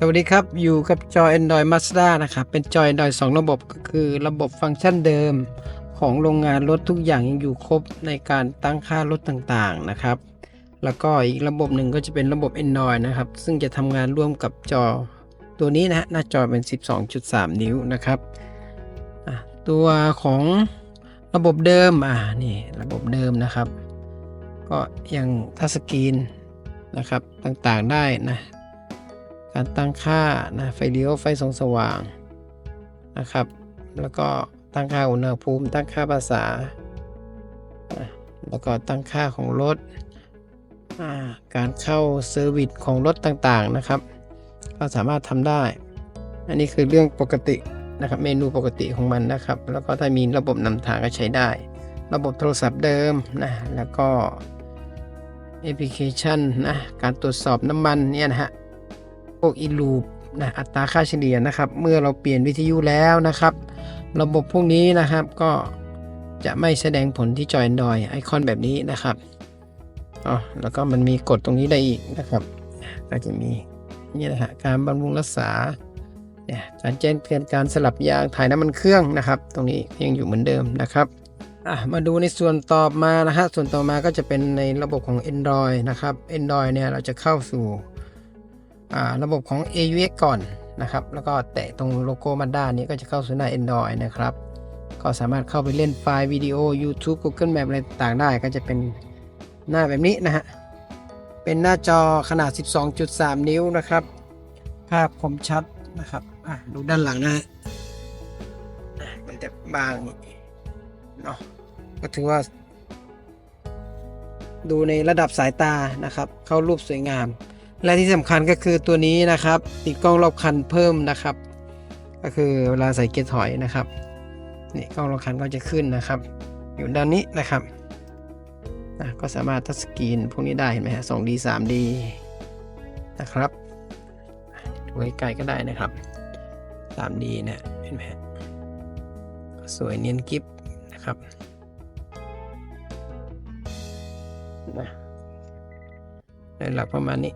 สวัสดีครับ อยู่กับจอ Android Mazda นะครับ เป็นจอ Android 2 ระบบก็คือระบบฟังก์ชันเดิมของโรงงานรถทุกอย่างยังอยู่ครบในการตั้งค่ารถต่างๆนะครับ แล้วก็อีกระบบหนึ่งก็จะเป็นระบบ Android นะครับ ซึ่งจะทำงานร่วมกับจอตัวนี้นะฮะหน้าจอเป็น 12.3 นิ้วนะครับตัวของระบบเดิมอ่านี่ระบบเดิมนะครับ ก็ยังทัชสกรีนนะครับต่างๆได้นะ การตั้งค่านะไฟเลี้ยวไฟส่องสว่างนะครับ แล้วก็ตั้งค่าอุณหภูมิ ตั้งค่าภาษา แล้วก็ตั้งค่าของรถ การเข้าเซอร์วิสของรถต่างๆนะครับ ก็สามารถทำได้ อันนี้คือเรื่องปกตินะครับเมนูปกติของมันนะครับ แล้วก็ถ้ามีระบบนำทางก็ใช้ได้ ระบบโทรศัพท์เดิมนะแล้วก็แอปพลิเคชันนะการตรวจสอบน้ำมันเนี่ยนะฮะ พวกอีลูปนะอัตราค่าเฉลี่ยนะครับ เมื่อเราเปลี่ยนวิทยุแล้วนะครับ ระบบพวกนี้นะครับก็จะไม่แสดงผลที่จอ Android ไอคอนแบบนี้นะครับอ๋อแล้วก็มันมีกดตรงนี้ได้อีกนะครับก็จะมีนี่นะฮะการบำรุงรักษาเนี่ยการแจ้งเตือนการสลับยางถ่ายน้ำมันเครื่องนะครับ ตรงนี้ยังอยู่เหมือนเดิมนะครับมาดูในส่วนต่อมานะฮะส่วนต่อมาก็จะเป็นในระบบของ Android นะครับ Android เนี่ยเราจะเข้าสู่ ระบบของ AUX ก่อนนะครับ แล้วก็แตะตรงโลโก้มาด้านี้ก็จะเข้าสู่หน้า Android นะครับ ก็สามารถเข้าไปเล่นไฟล์วิดีโอ YouTube Google Map อะไรต่างได้ ก็จะเป็นหน้าแบบนี้นะฮะ เป็นหน้าจอขนาด 12.3 นิ้วนะครับ ภาพคมชัดนะครับดูด้านหลังนะฮะอะมันจะบางเนาะก็ถือว่า ดูในระดับสายตานะครับ เข้ารูปสวยงาม และที่สำคัญก็คือตัวนี้นะครับ ติดกล้องรอบคันเพิ่มนะครับ ก็คือเวลาใส่เกียร์ถอยนะครับนี่กล้องรอบคันก็จะขึ้นนะครับ อยู่ด้านนี้นะครับนะก็สามารถทัชสกรีนพวกนี้ได้เห็นไหมฮะ 2D 3D นะครับดูใกล้ๆก็ได้นะครับ 3D เนี่ยเห็นไหมสวยเนียนกิฟนะครับนะในหลักประมาณนี้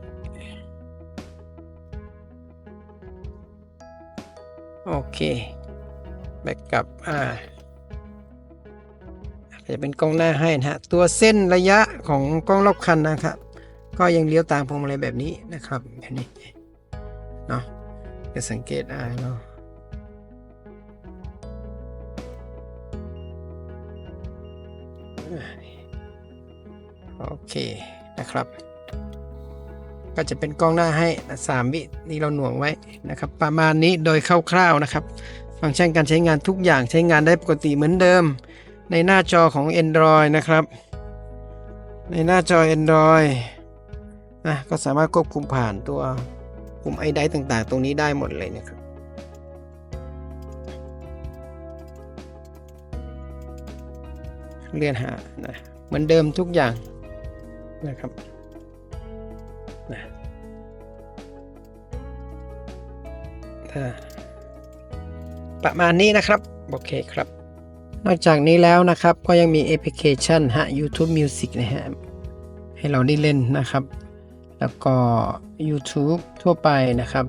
โอเค แบกกลับ อ่าจะเป็นกล้องหน้าให้นะฮะ ตัวเส้นระยะของกล้องรอบคันนะครับ ก็ยังเลี้ยวตามพวงมาลัยแบบนี้นะครับแบบนี้เนาะจะสังเกตอ่าเนาะโอเคนะครับ ก็จะเป็นกล้องหน้าให้นะสามวินี่เราหน่วงไว้นะครับ ประมาณนี้โดยคร่าวๆนะครับ ฟังก์ชันการใช้งานทุกอย่างใช้งานได้ปกติเหมือนเดิม ในหน้าจอของ Android นะครับ ในหน้าจอ Android นะก็สามารถควบคุมผ่านตัวปุ่มไอไดต่างๆ ตรงนี้ได้หมดเลยนะครับเลื่อนหานะเหมือนเดิมทุกอย่างนะครับ ประมาณนี้นะครับ โอเคครับ นอกจากนี้แล้วนะครับก็ยังมีแอปพลิเคชันฮะ YouTube Music นะฮะให้เราได้เล่นนะครับ แล้วก็ YouTube ทั่วไปนะครับ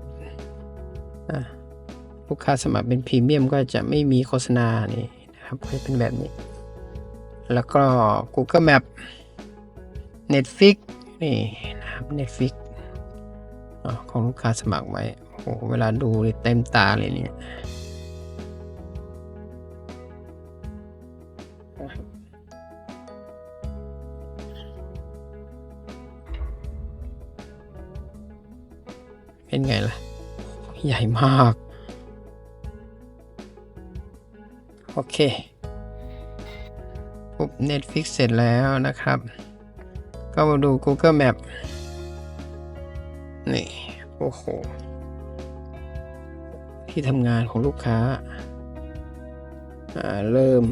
ลูกค้าสมัครเป็นพรีเมียมก็จะไม่มีโฆษณานี่นะครับก็จะเป็นแบบนี้ แล้วก็ Google Map Netflix นี่นะครับ Netflix ของลูกค้าสมัครไว้ โอ้โหเวลาดูเต็มตาเลยเนี่ยเป็นไงล่ะ ใหญ่มาก โอเคปุ๊บ Netflix เสร็จแล้วนะครับ ก็มาดู Google Map นี่ โอ้โห ที่ทำงานของลูกค้า เริ่ม